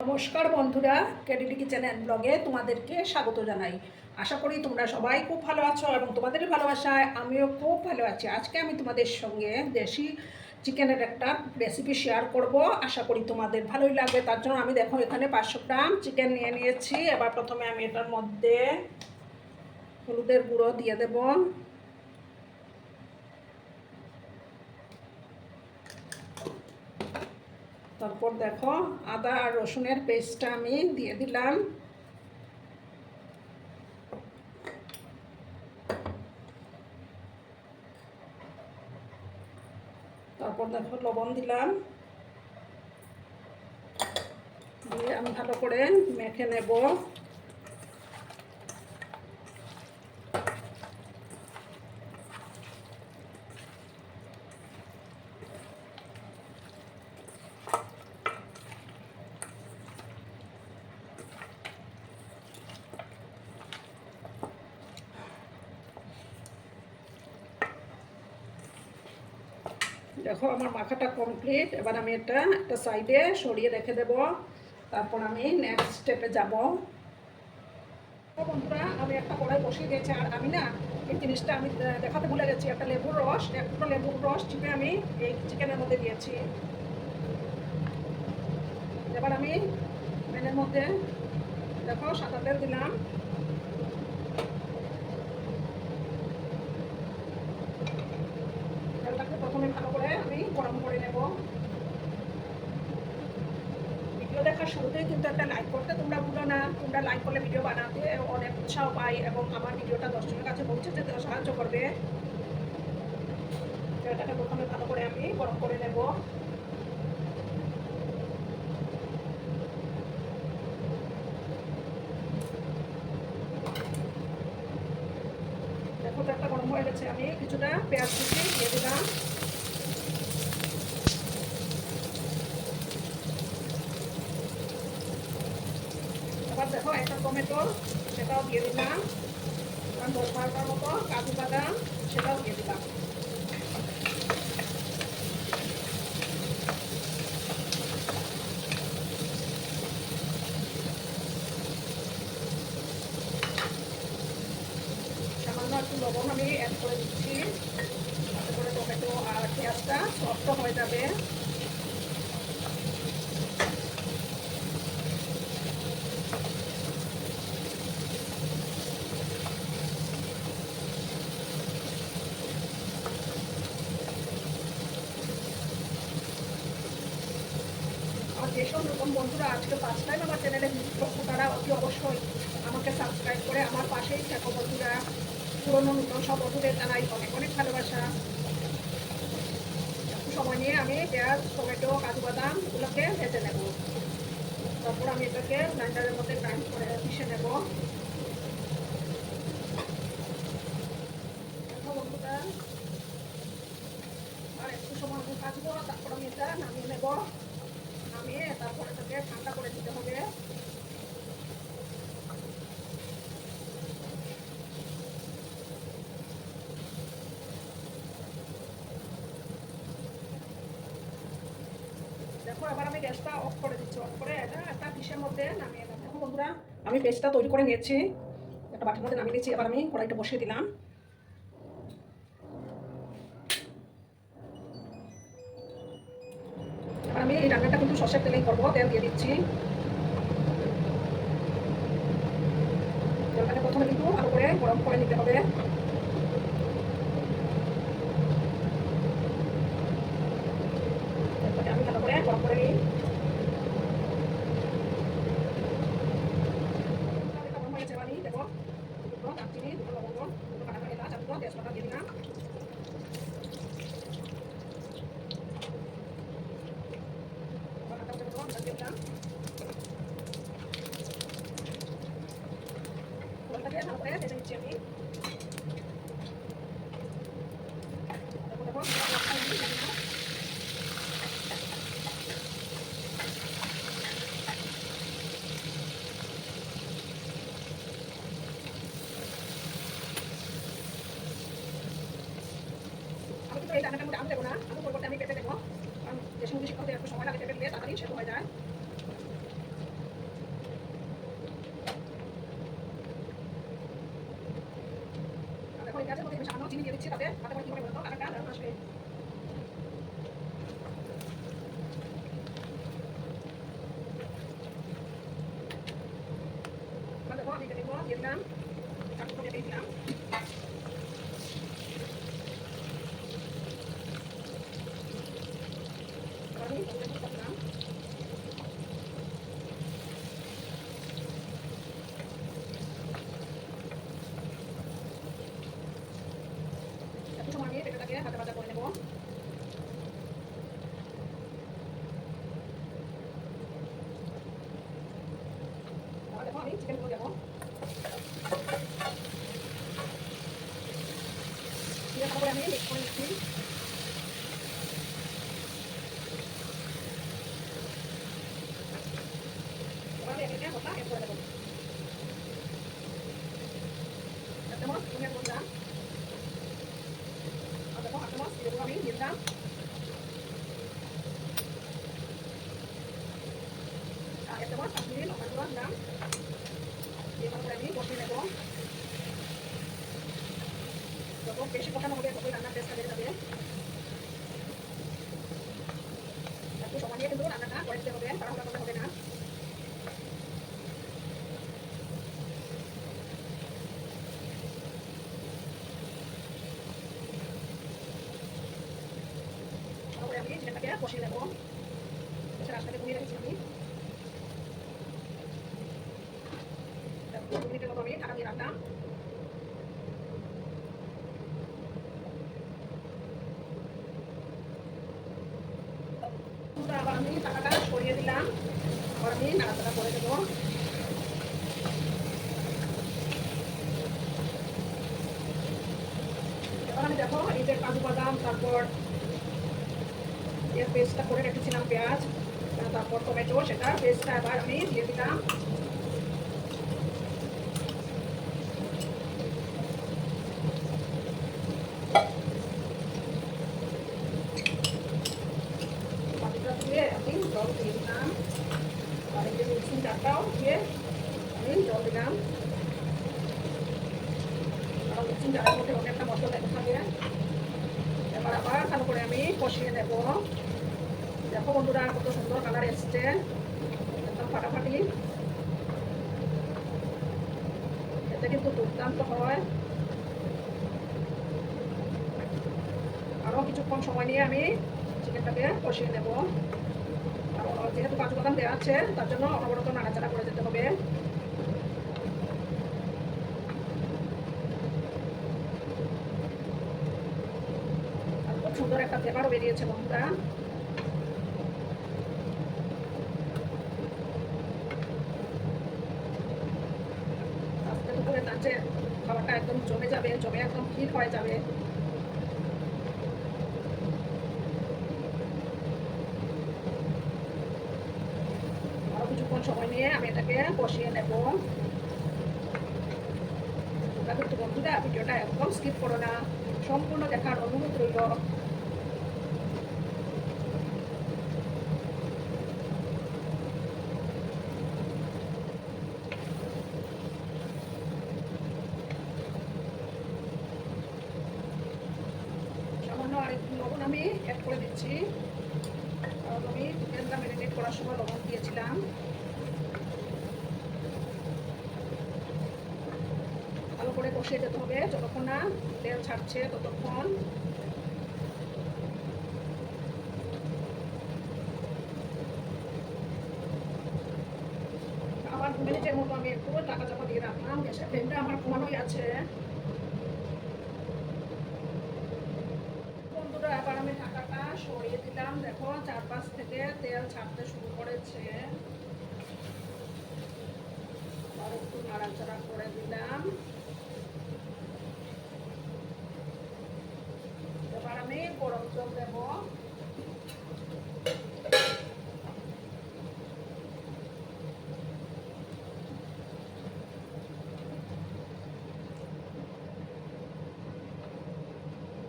নমস্কার বন্ধুরা ক্যাডিডি kitchen and ব্লগে তোমাদেরকে স্বাগত জানাই। আশা করি তোমরা সবাই খুব ভালো আছো এবং তোমাদের ভালোবাসায় আমিও খুব ভালো আছি। আজকে আমি তোমাদের সঙ্গে দেশি চিকেনের একটা রেসিপি শেয়ার করব। আশা করি তোমাদের ভালোই লাগবে। তার জন্য আমি দেখো, এখানে পাঁচশো গ্রাম চিকেন নিয়ে নিয়েছি। এবার প্রথমে আমি এটার মধ্যে হলুদের গুঁড়ো দিয়ে দেবো। তারপর দেখো আদা আর রসুনের পেস্টটা আমি দিয়ে দিলাম। তারপর দেখো লবণ দিলাম। দিয়ে আমি ভালো করে মেখে নেব। দেখো, আমার মাখাটা কমপ্লিট এবার আমি এটা একটা সাইডে সরিয়ে রেখে দেব। তারপর আমি নেক্সট স্টেপে যাব। বন্ধুরা, আমি একটা কড়াই বসিয়ে দিয়েছি। আর আমি না, এই জিনিসটা আমি দেখাতে ভুলে গেছি। একটা লেবুর রস একটা লেবুর রস চিপে আমি এই চিকেনের মধ্যে দিয়েছি। এবার আমি প্যানের মধ্যে, দেখো, সাদা দিলাম তেলটাকে প্রথমে ভালো করে আমি ভিডিও দেখার শুরুতেই কিন্তু একটা লাইক করতে তোমরা ভুলো না। তোমরা লাইক করলে ভিডিও বানাতে অনেক উৎসাহ পাই এবং আমার ভিডিওটা দর্শকের কাছে পৌঁছে যেতে সাহায্য করবে। প্রথমে ভালো করে আমি গরম করে নেব। দেখো তেলটা গরম হয়ে গেছে। আমি কিছুটা পেঁয়াজ কুচি দিয়ে দিলাম এবার দেখো একটা টমেটো সেটাও দিয়ে দিলাম। মতো কাজু বাদাম সেটাও দিয়ে দিলাম সামান্য একটু লবণ আমি অ্যাড করে দিচ্ছি তাতে করে টমেটো আর পেঁয়াজটা সফট হয়ে যাবে আর যেসব নতুন বন্ধুরা আজকে ফার্স্ট টাইম আমার চ্যানেলে ভিজিট করছ তারা অতি অবশ্যই আমাকে সাবস্ক্রাইব করে আমার পাশেই থাকো বন্ধুরা। পুরনো নতুন সব বন্ধুদের জানাই অনেক অনেক ভালোবাসা। সময় নিয়ে আমি পেঁয়াজ, টমেটো, কাজু বাদাম এগুলোকে ভেজে নেব। তারপর আমি এটাকে গ্রাইন্ডারের মধ্যে গ্রাইন্ড করে পিষে নেব। আর একটু সময় আমি কাটবো তারপর আমি এটা নামিয়ে নেব নামিয়ে তারপর এটাকে ঠান্ডা করে দিতে হবে এবার আমি অফ করে দিচ্ছি অফ করে এটা একটা মধ্যে নামিয়ে বন্ধুরা, আমি পেস্টটা তৈরি করে নিয়েছি। একটা বাটির মধ্যে নামিয়ে নিয়েছি, এবার আমি কড়াইটা বসিয়ে দিলাম। আমি এই রান্নাটা কিন্তু সর্ষের তেলেই করব, তেল দিয়ে দিচ্ছি। তেলটাকে প্রথমে কিন্তু ভালো করে গরম করে নিতে হবে। আমি হয়ে গেছে এবার আমি করে দেবো, এই না আমি যায় চিনি দিয়ে দিচ্ছি তাতে তাতে করে কি হবে বলতো কালারটা দারুণ আসবে এবার দেখো আমি এটা দিব দিয়ে দিলাম চারটে করে দিয়ে দিলাম এবার আমি হলুদের গুঁড়ো দিলাম একটু সময় ভাজা করে আমি চিকেনগুলো দেবো দিয়ে তারপরে আমি মিক্স করে নিচ্ছি এবার আমি এখানে মশলা এড করে দেবো এক চামচ ধনিয়া গুঁড়ো দিলাম আর দেখো হাফ চামচ জিরে গুঁড়ো আমি দিয়ে দিলাম আর এক চামচ কাশ্মীরি লঙ্কা গুঁড়ো দিলাম দিয়ে তারপরে আমি কষিয়ে নেব যত বেশি কষানো হবে ততই রান্নার টেস্টটা বেড়ে যাবে একটু সময় নিয়ে কিন্তু রান্নাটা করে দিতে হবে তাড়াহুড়া করলে হবে না তারপরে কষিয়ে নেব কষে রাস্তাকে কমিয়ে রেখেছি দিলাম। আবার আমি করে দেবো। আমি দেখো এই যে কাজু বাদাম, তারপর এর পেস্টটা করে রেখেছিলাম পেঁয়াজ তারপর টমেটো সেটা পেস্টটা আবার আমি দিয়ে দিলাম পাতিটা দিয়ে আমি জল দিয়ে দিলাম আর এই যে মিক্সিং জারটাও দিয়ে আমি জল দিলাম কারণ মিক্সিং জারের মধ্যে অনেকটা মশলা লেগে থাকে এবার আবার ভালো করে আমি কষিয়ে নেব দেখো বন্ধুরা সুন্দর কালার এসছে একদম ফাটাফাটি এতে কিন্তু দুর্দান্ত হয় আরও কিছুক্ষণ সময় নিয়ে আমি চিকেনটাকে কষিয়ে নেব আর যেহেতু কাজু বাদাম দেওয়া আছে তার জন্য অনবরত নাড়াচাড়া করে যেতে হবে আর সুন্দর একটা ফ্লেভারও বেরিয়েছে বন্ধুরা আজকে দুপুরে লাঞ্চে খাবারটা একদম জমে যাবে একদম যাবে। আরও কিছুক্ষণ সময় নিয়ে আমি এটাকে কষিয়ে নেব। বন্ধুরা, ভিডিওটা একদম স্কিপ করো না। সম্পূর্ণ দেখার অনুরোধ রইল সামান্য আরেকটু লবণ আমি অ্যাড করে দিচ্ছি আমি চিকেনটা ম্যারিনেট করার সময় লবণ দিয়েছিলাম। ভালো করে কষিয়ে যেতে হবে। যতক্ষণ না তেল ছাড়ছে, ততক্ষণ। আবার দু মিনিটের মতো আমি একটু টাকা চাপা দিয়ে রাখলাম। গ্যাসের ফ্লেমটা আমার কমানোই আছে বন্ধুরা এবার আমি ঢাকাটা সরিয়ে দিলাম। দেখো, চারপাশ থেকে তেল ছাড়তে শুরু করেছে। আর একটু নাড়াচাড়া করে দিলাম। এবার আমি গরম জল দেবো।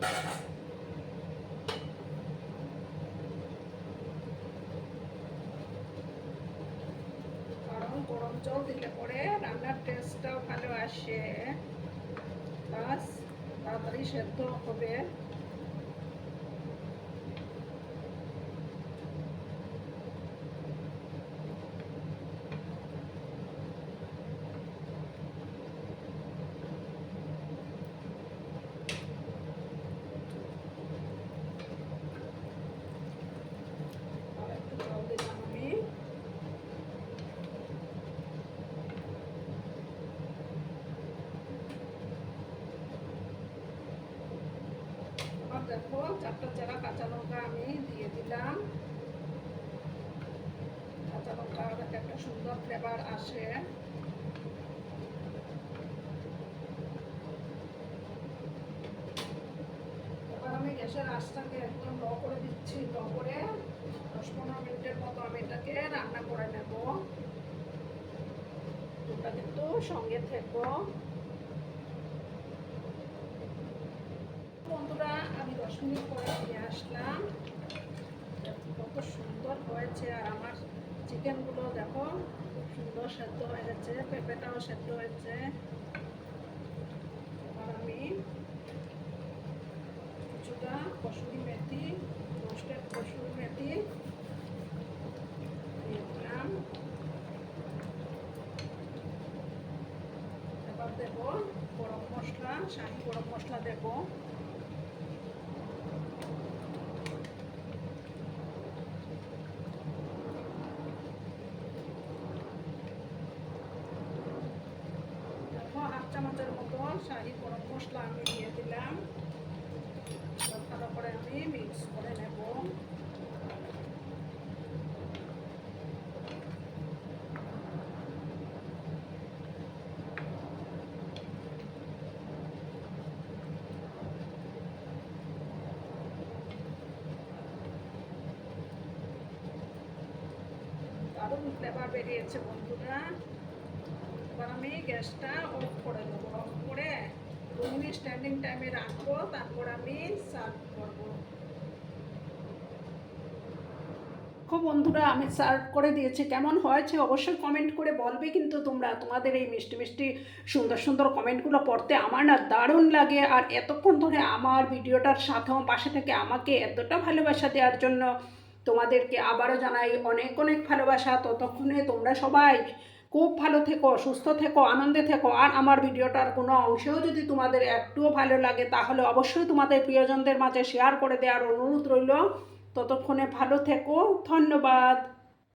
কারণ গরম জল দিলে পরে রান্নার টেস্টটাও ভালো আসে। বাস তাড়াতাড়ি সেদ্ধ হবে আর একটু জল দিলাম আমি এবার দেখো চারটা চেরা কাঁচা লঙ্কা আমি দিয়ে দিলাম। কাঁচা লঙ্কা একটা সুন্দর ফ্লেভার আসে। গ্যাসের আঁচটাকে একদম লো করে দিচ্ছি, লো করে দশ পনেরো মিনিটের মতো আমি এটাকে রান্না করে নেব। তোমরা কিন্তু সঙ্গে থেকো। বন্ধুরা, আমি দশ মিনিট পরে ফিরে আসলাম। কত সুন্দর হয়েছে আর আমার চিকেনগুলো দেখো, খুব সুন্দর সেদ্ধ হয়ে গেছে, পেঁপেটাও সেদ্ধ হয়েছে। এবার আমি কিছুটা কসুরি মেথি, রোস্টেড কসুরি মেথি দিলাম। এবার দেবো গরম মশলা, শাহি গরম মশলা দেবো দেখো হাফ চামচের মতো শাহি গরম মশলা আমি দিয়ে দিলাম। ভালো করে আমি মিক্স করে নেব। দারুণ ফ্লেভার বেরিয়েছে বন্ধুরা। আমি গ্যাসটা অফ করে দেবো। অফ করে দু মিনিট স্ট্যান্ডিং টাইমে রাখব, তারপর আমি সার্ভ করব। খুব বন্ধুরা, আমি সার্ভ করে দিয়েছি। কেমন হয়েছে অবশ্যই কমেন্ট করে বলবে, কিন্তু তোমরা তোমাদের এই মিষ্টি মিষ্টি সুন্দর সুন্দর কমেন্টগুলো পড়তে আমার না দারুণ লাগে। আর এতক্ষণ ধরে আমার ভিডিওটার সাথেও পাশে থেকে আমাকে এতটা ভালোবাসা দেওয়ার জন্য তোমাদেরকে আবারও জানাই অনেক অনেক ভালোবাসা। ততক্ষণে তোমরা সবাই খুব ভালো থেকো, সুস্থ থেকো, আনন্দে থেকো। আর আমার ভিডিওটার কোনো অংশেও যদি তোমাদের একটুও ভালো লাগে, তাহলে অবশ্যই তোমাদের প্রিয়জনদের মাঝে শেয়ার করে দেওয়ার অনুরোধ রইল। ততক্ষণে ভালো থেকো, ধন্যবাদ।